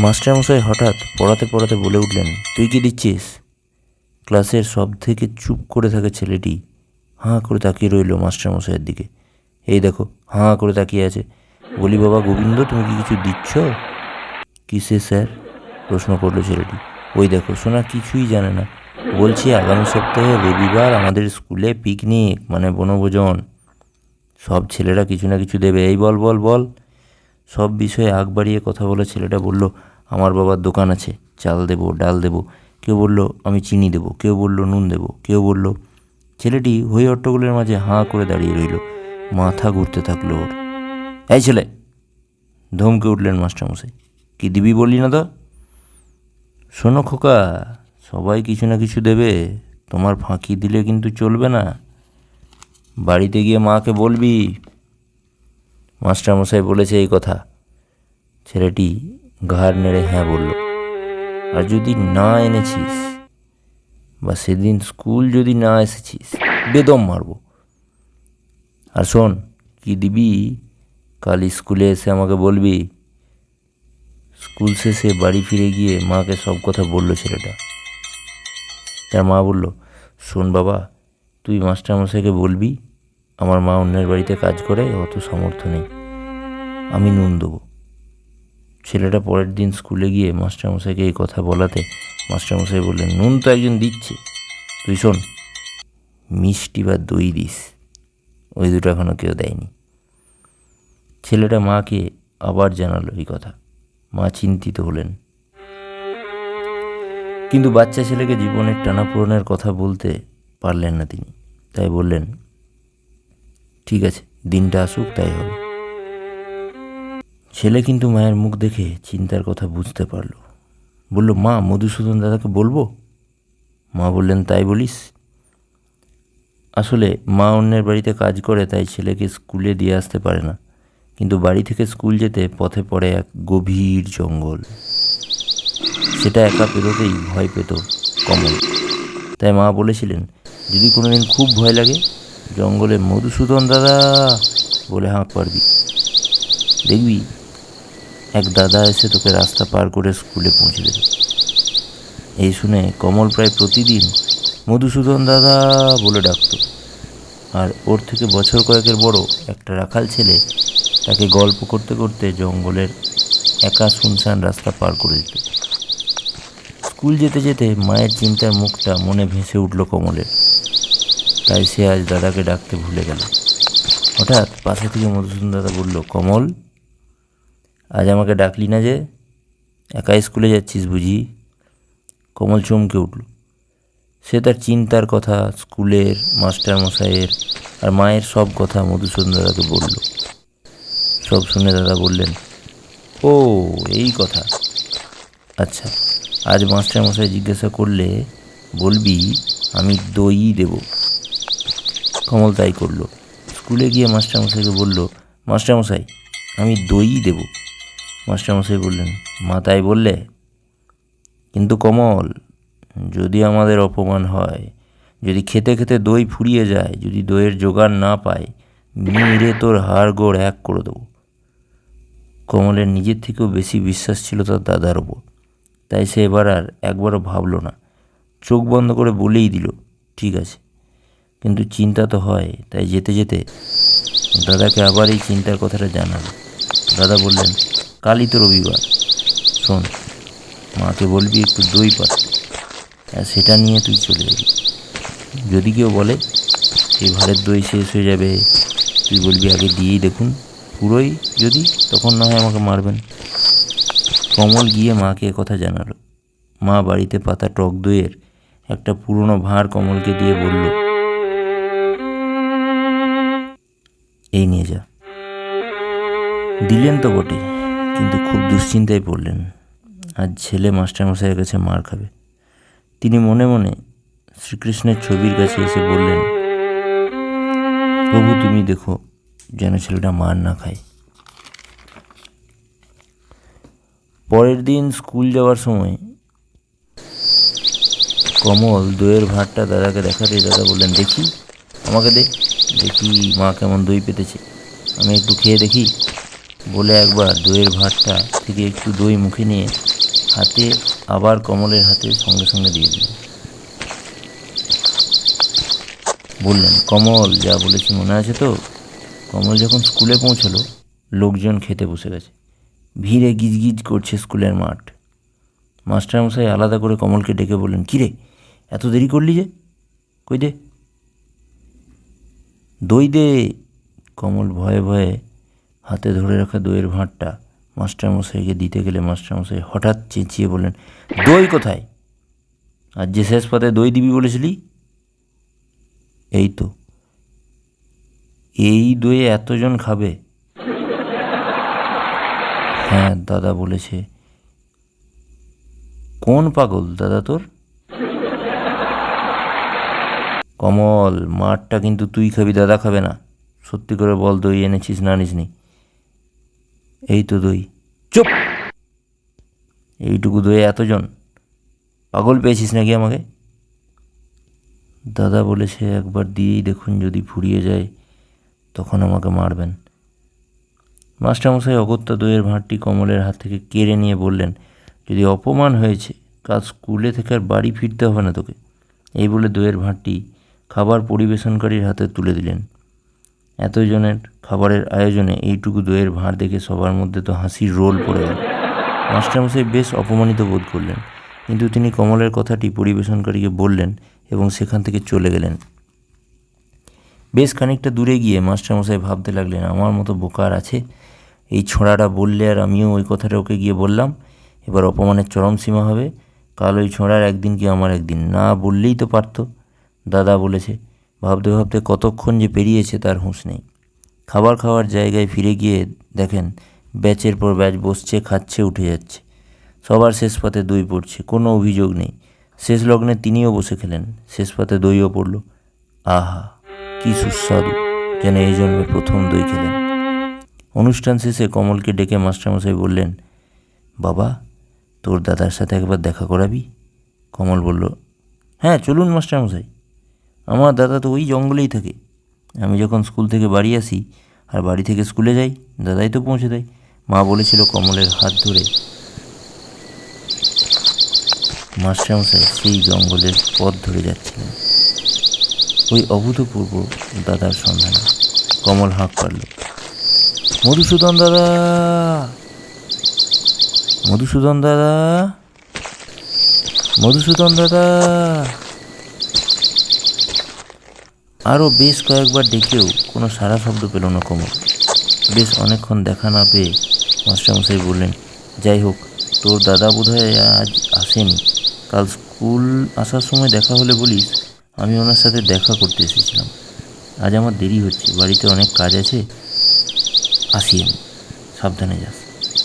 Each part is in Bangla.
মাস্টারমশাই হঠাৎ পড়াতে পড়াতে বলে উঠলেন, তুই কি দিচ্ছিস? ক্লাসের সব থেকে চুপ করে থাকে ছেলেটি হাঁ করে তাকিয়ে রইল মাস্টারমশাইয়ের দিকে। এই দেখো, হাঁ করে তাকিয়ে আছে। বলি, বাবা গোবিন্দ, তুমি কি কিছু দিচ্ছ? কিসে, স্যার? প্রশ্ন করল ছেলেটি। ওই দেখো শোনা কিছুই জানে না। বলছি, আগামী সপ্তাহে রবিবার আমাদের স্কুলে পিকনিক মানে বনভোজন। সব ছেলেরা কিছু না কিছু দেবে। এই বল বল বল। সব বিষয়ে আগ বাড়িয়ে কথা বলে ছেলেটা বলল আমার বাবার দোকান আছে, চাল দেবো, ডাল দেবো। কেউ বলল, আমি চিনি দেবো। কেউ বলল, নুন দেবো। কেউ বলল, ছেলেটি হই হট্টগোলের মাঝে হাঁ করে দাঁড়িয়ে রইল। মাথা ঘুরতে থাকল ওর। এই ছেলে! ধমকে উঠলেন মাস্টারমশাই। কি দিবি বললি না তো? শোনো খোকা, সবাই কিছু না কিছু দেবে। তোমার ফাঁকি দিলে কিন্তু চলবে না। বাড়িতে গিয়ে মাকে বলবি। মাস্টারমশাই বলেছে এই কথা। ছেলেটি ঘাড় নেড়ে হ্যাঁ বলল, আর যদি না এনেছিস বা সেদিন স্কুল যদি না এসেছিস, বেদম মারবো। আর শোন, কি দিবি? কাল স্কুলে এসে আমাকে বলবি, স্কুল শেষে বাড়ি ফিরে গিয়ে মাকে সব কথা বলল ছেলেটা। তার মা বলল, শোন বাবা, তুই মাস্টারমশাইকে বলবি, আমার মা অন্যের বাড়িতে কাজ করে, অত সামর্থ্য নেই। আমি নুন দেবো। ছেলেটা পরের দিন স্কুলে গিয়ে মাস্টারমশাইকে এই কথা বলাতে মাস্টারমশাই বললেন, নুন তো একজন দিচ্ছে। তুই শোন, মিষ্টি বা দই দিস, ওই দুটো এখনও কেউ দেয়নি। ছেলেটা মাকে আবার জানালো এই কথা। মা চিন্তিত হলেন। কিন্তু বাচ্চা ছেলেকে জীবনের টানাপোড়েনের কথা বলতে পারলেন না তিনি। তাই বললেন, ঠিক আছে, দিনটা আসুক, তাই হবে। ছেলে কিন্তু মায়ের মুখ দেখে চিন্তার কথা বুঝতে পারল। বলল, মা, মধুসূদন দাদাকে বলব? মা বললেন, তাই বলিস। আসলে মা অন্যের বাড়িতে কাজ করে, তাই ছেলেকে স্কুলে দিয়ে আসতে পারে না। কিন্তু বাড়ি থেকে স্কুল যেতে পথে পড়ে এক গভীর জঙ্গল। সেটা একা পেরোতেই ভয় পেত কমল। তাই মা বলেছিলেন, যদি কোনোদিন খুব ভয় লাগে, জঙ্গলে মধুসূদন দাদা বলে হাঁক পারবি। দেখবি এক দাদা এসে তোকে রাস্তা পার করে স্কুলে পৌঁছে দেবে। এই শুনে কমল প্রায় প্রতিদিন মধুসূদন দাদা বলে ডাকতো। আর ওর থেকে বছর কয়েকের বড় একটা রাখাল ছেলে তাকে গল্প করতে করতে জঙ্গলের একা শুনশান রাস্তা পার করে দিত। স্কুল যেতে যেতে মায়ের চিন্তার মুখটা মনে ভেসে উঠল কমলের। তাই সে আজ দাদাকে ডাকতে ভুলে গেল। হঠাৎ পাশে থেকে মধুসূদন দাদা বলল, কমল আজ আমাকে ডাকলি না যে? একা স্কুলে যাচ্ছিস বুঝি? কমল চমকে উঠল। সে তার চিন্তার কথা স্কুলের মাস্টার মশাইয়ের আর মায়ের সব কথা মধুসূদন দাদাকে বলল। সব শুনে দাদা বললেন, ও, এই কথা। আচ্ছা আজ মাস্টার মশাই জিজ্ঞাসা করলে বলবি আমি দই দেব। কমল তাই করল। স্কুলে গিয়ে মাস্টারমশাইকে বলল, মাস্টারমশাই, আমি দই দেব। মাস্টারমশাই বললেন, মা তাই বললে? কিন্তু কমল, যদি আমাদের অপমান হয়, যদি খেতে খেতে দই ফুরিয়ে যায়, যদি দইয়ের জোগাড় না পায়, মেরে তোর হাড় গোড় এক করে দেবো। কমলের নিজের থেকেও বেশি বিশ্বাস ছিল তার দাদার ওপর। তাই সে এবার আর একবারও ভাবলো না। চোখ বন্ধ করে বলেই দিল, ঠিক আছে। কিন্তু চিন্তা তো হয়, তাই যেতে যেতে দাদাকে আবার এই চিন্তার কথাটা জানালো। দাদা বললেন কালই তো রবিবার। শোন, মাকে বলবি একটু দই পাত। আর সেটা নিয়ে তুই চলে যাবি। যদি কেউ বলে, এই ভারের দই শেষ হয়ে যাবে, তুই বলবি আগে দিয়েই দেখুন। পুরোই যদি, তখন না হয় আমাকে মারবেন। কমল গিয়ে মাকে কথা জানালো। মা বাড়িতে পাতা টক দইয়ের একটা পুরনো ভাঁড় কমলকে দিয়ে বলল, এই নিয়ে যা। দিলেন তো বটে কিন্তু খুব দুশ্চিন্তায় পড়লেন। আজ ছেলে মাস্টারমশাইয়ের কাছে মার খাবে। তিনি মনে মনে শ্রীকৃষ্ণের ছবির কাছে এসে বললেন প্রভু তুমি দেখো, যেন ছেলেটা মার না খায়। পরের দিন স্কুল যাওয়ার সময় কমল দইয়ের ভাতটা দাদাকে দেখাতে দাদা বললেন, দেখি, আমাকে দেখি মা কেমন দই পেতেছে। আমি একটু খেয়ে দেখি। বলে একবার দইয়ের ভাতটা থেকে একটু দই মুখে নিয়ে হাতে আবার কমলের হাতে সঙ্গে সঙ্গে দিয়ে দিলেন বললেন, কমল, যা বলেছি মনে আছে তো? কমল যখন স্কুলে পৌঁছালো, লোকজন খেতে বসে গেছে। ভিড়ে গিজগিজ করছে স্কুলের মাঠ। মাস্টারমশাই আলাদা করে কমলকে ডেকে বললেন কিরে এত দেরি করলি যে? কই দে? দই দে। কমল ভয়ে ভয়ে হাতে ধরে রাখা দইয়ের ভাঁড়টা মাস্টারমশাইকে দিতে গেলে মাস্টারমশাই হঠাৎ চেঁচিয়ে বললেন, দই কোথায়? আর যে শেষ পাতে দই দিবি বলেছিলি? এই তো। এই দইয়ে এতজন খাবে? হ্যাঁ দাদা বলেছে। কোন পাগল দাদা তোর? কমল মাঠটা কিন্তু তুই খাবি, দাদা খাবে না। সত্যি করে বল, দই এনেছিস না আনিসনি? এই তো দই। চুপ। এইটুকু দই এতজন? পাগল পেয়েছিস নাকি আমাকে? দাদা বলেছে একবার দিয়েই দেখুন, যদি ফুরিয়ে যায়, তখন আমাকে মারবেন। মাস্টারমশাই অগত্যা দইয়ের ভাঁড়টি কমলের হাত থেকে কেড়ে নিয়ে বললেন, যদি অপমান হয়েছে, কাল স্কুলে থেকে আর বাড়ি ফিরতে হবে না তোকে। এই বলে দইয়ের ভাঁড়টি খাবার পরিবেশনকারীর হাতে তুলে দিলেন। এতজনের খাবারের আয়োজনে এইটুকু দইয়ের ভাঁড় দেখে সবার মধ্যে তো হাসির রোল পড়ে গেল মাস্টারমশাই বেশ অপমানিত বোধ করলেন, কিন্তু তিনি কমলের কথাটি পরিবেশনকারীকে বললেন এবং সেখান থেকে চলে গেলেন। বেশ খানিকটা দূরে গিয়ে মাস্টারমশাই ভাবতে লাগলেন, আমার মতো বোকার আছে, এই ছোঁড়াটা বললে আর আমিও ওই কথাটা ওকে গিয়ে বললাম, এবার অপমানের চরম সীমা হবে, কাল ওই ছোঁড়ার একদিন কি আমার একদিন? না বললেই তো পারতো। দাদা বলেছে ভাবতে ভাবতে কতক্ষণ যে পেরিয়েছে তার হুঁশ নেই। খাবার খাওয়ার জায়গায় ফিরে গিয়ে দেখেন, ব্যাচের পর ব্যাচ বসছে, খাচ্ছে, উঠে যাচ্ছে। সবার শেষ পাতে দই পড়ছে, কোনো অভিযোগ নেই। শেষ লগ্নে তিনিও বসে খেলেন, শেষ পাতে দইও পড়ল। আহা, কি সুস্বাদু, যেন এই জন্মে প্রথম দই খেলেন। অনুষ্ঠান শেষে কমলকে ডেকে মাস্টারমশাই বললেন, বাবা, তোর দাদার সাথে একবার দেখা করাবি? কমল বলল হ্যাঁ চলুন মাস্টারমশাই। আমার দাদা তো ওই জঙ্গলেই থাকে। আমি যখন স্কুল থেকে বাড়ি আসি আর বাড়ি থেকে স্কুলে যাই, দাদাই তো পৌঁছে দেয়। মা বলেছিল কমলের হাত ধরে। মাস্টারমশাই সেই জঙ্গলের পথ ধরে যাচ্ছিলেন। ওই অভূতপূর্ব দাদার সন্ধানে। কমল হাঁক পারল মধুসূদন দাদা! মধুসূদন দাদা! মধুসূদন দাদা! আরও বেশ কয়েকবার ডেকেও কোনো সারা শব্দ পেল না কমল। বেশ অনেকক্ষণ দেখা না পেয়ে মাস্টারমশাই বললেন, যাই হোক, তোর দাদা বোধহয় আজ আসেনি। কাল স্কুল আসার সময় দেখা হলে বলিস, আমি ওনার সাথে দেখা করতে এসেছিলাম। আজ আমার দেরি হচ্ছে, বাড়িতে অনেক কাজ আছে, আসি আমি। সাবধানে যাস।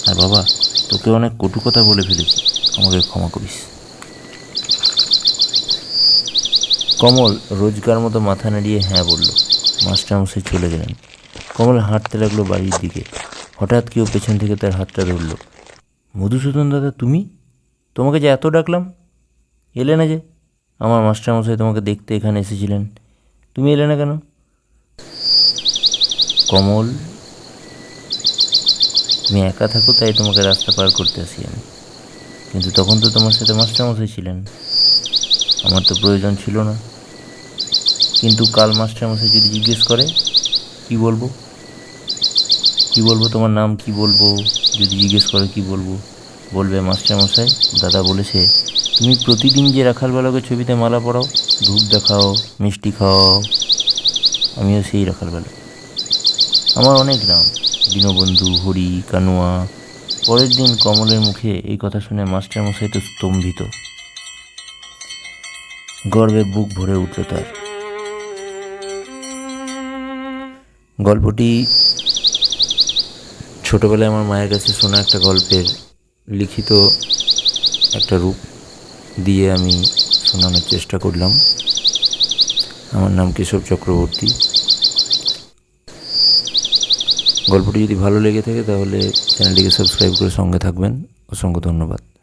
আর বাবা, তোকে অনেক কটু কথা বলে ফেলেছি, আমাকে ক্ষমা করিস। কমল রোজকার মতো মাথা নাড়িয়ে হ্যাঁ বলল। মাস্টারমশাই চলে গেলেন। কমল হাঁটতে লাগল বাড়ির দিকে। হঠাৎ কেউ পেছন থেকে তার হাতটা ধরল। মধুসূদন দাদা, তুমি? তোমাকে যে এত ডাকলাম? এলে না যে। আমার মাস্টারমশাই তোমাকে দেখতে এখানে এসেছিলেন। তুমি এলে না কেন? কমল, তুমি একা থাকো, তাই তোমাকে রাস্তা পার করতে আসি আমি। কিন্তু তখন তো তোমার সাথে মাস্টারমশাই ছিলেন। আমার তো প্রয়োজন ছিল না। কিন্তু কাল মাস্টারমশাই যদি জিজ্ঞেস করে, কি বলব? কি বলব তোমার নাম, কি বলব? যদি জিজ্ঞেস করে, কি বলব? বলবে মাস্টারমশাই দাদা বলেছে, তুমি প্রতিদিন যে রাখালবেলাকে ছবিতে মালা পড়াও ধূপ দেখাও, মিষ্টি খাওয়াও, আমিও সেই রাখালবেলা আমার অনেক নাম, দীনবন্ধু, হরি, কানুয়া। পরের দিন কমলের মুখে এই কথা শুনে মাস্টারমশাই তো স্তম্ভিত। গর্বে বুক ভরে উঠল তার। গল্পটি ছোটবেলায় আমার মায়ের কাছে শোনা একটা গল্পের লিখিত একটা রূপ দিয়ে আমি শোনানোর চেষ্টা করলাম। আমার নাম কেশব চক্রবর্তী। গল্পটি যদি ভালো লেগে থাকে তাহলে চ্যানেলটিকে সাবস্ক্রাইব করে সঙ্গে থাকবেন। অসংখ্য ধন্যবাদ।